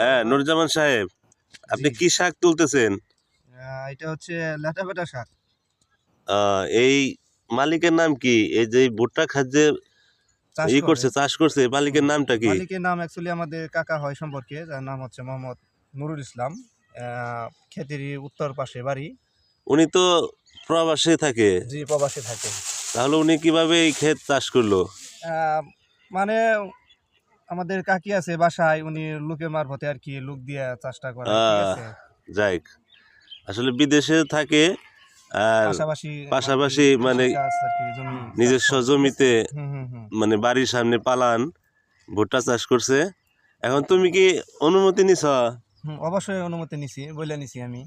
হ্যাঁ নুরজামান সাহেব আপনি কি শাক তুলতেছেন? এটা হচ্ছে লেটা বেটা শাক। এই মালিকের নাম কি? এই যে ভুট্টা খাদ্যের চাষ ই করছে চাষ করছে মালিকের নামটা কি? মালিকের নাম অ্যাকচুয়ালি আমাদের কাকা হয় সম্পর্কে যার নাম হচ্ছে মোহাম্মদ নুরুল ইসলাম। খেতেরই উত্তর পাশে বাড়ি। উনি তো প্রবাসে থাকে। জি প্রবাসে থাকে। তাহলে উনি কীভাবে এই ক্ষেত চাষ করল? মানে আমাদের কাকি আছে বাসায় উনি লোকের মারফতে আর কি লোক দিয়ে চাষটা করে যাই আসলে বিদেশে থাকে আর পাশাপাশি মানে নিজস্ব জমিতে মানে বাড়ির সামনে পালান ভুট্টা চাষ করছে। এখন তুমি কি অনুমতি নিছ? অবশ্যই অনুমতি নিছি বলে নিছি আমি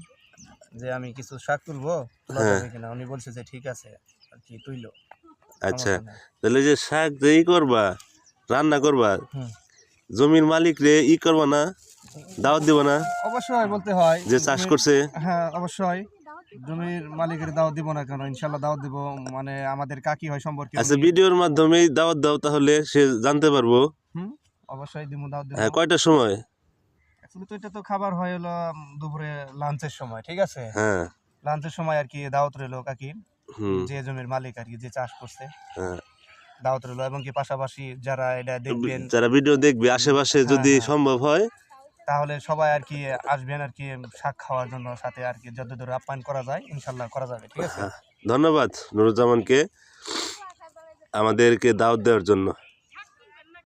যে আমি কিছু শাক তুলবো হ্যাঁ। কিনা? উনি বলছে যে ঠিক আছে আর কি তুইলো। আচ্ছা তাহলে যে শাক যেই করবা রান্না করবা। জমির মালিক রে ই করবা না দাওয়াত দিব না? অবশ্যই বলতে হয় যে চাষ করছে? হ্যাঁ অবশ্যই। জমির মালিকের দাওয়াত দিব না কেন? ইনশাল্লাহ দাওয়াত দিব। মানে আমাদের কাকি হয় সম্পর্কে। আচ্ছা ভিডিওর মাধ্যমে দাওয়াত দাও তাহলে সে জানতে পারব। হুম? অবশ্যই দিব দাওয়াত দিব। হ্যাঁ কয়টার সময়? অ্যাকচুয়ালি তো এটা তো খাবার হয় হলো দুপুরে লাঞ্চের সময় ঠিক আছে? হ্যাঁ। লাঞ্চের সময় আর কি দাওয়াত রইল কাকি হুম। যে জমির মালিক আর কি যে চাষ করছে। হ্যাঁ। দাওয়াত রইল। এবং কি পাশাপাশি যারা এটা দেখবেন যারা ভিডিও দেখবে আশেপাশে হ্যাঁ, যদি হ্যাঁ। সম্ভব হয়। তাহলে সবাই আর কি আসবেন আর কি শাক খাওয়ার জন্য সাথে আর কি যতদূর আপ্যায়ন করা যায় ইনশাল্লাহ করা যাবে ঠিক আছে? ধন্যবাদ নুরুজ্জামানকে আমাদেরকে দাওয়াত দেওয়ার জন্য।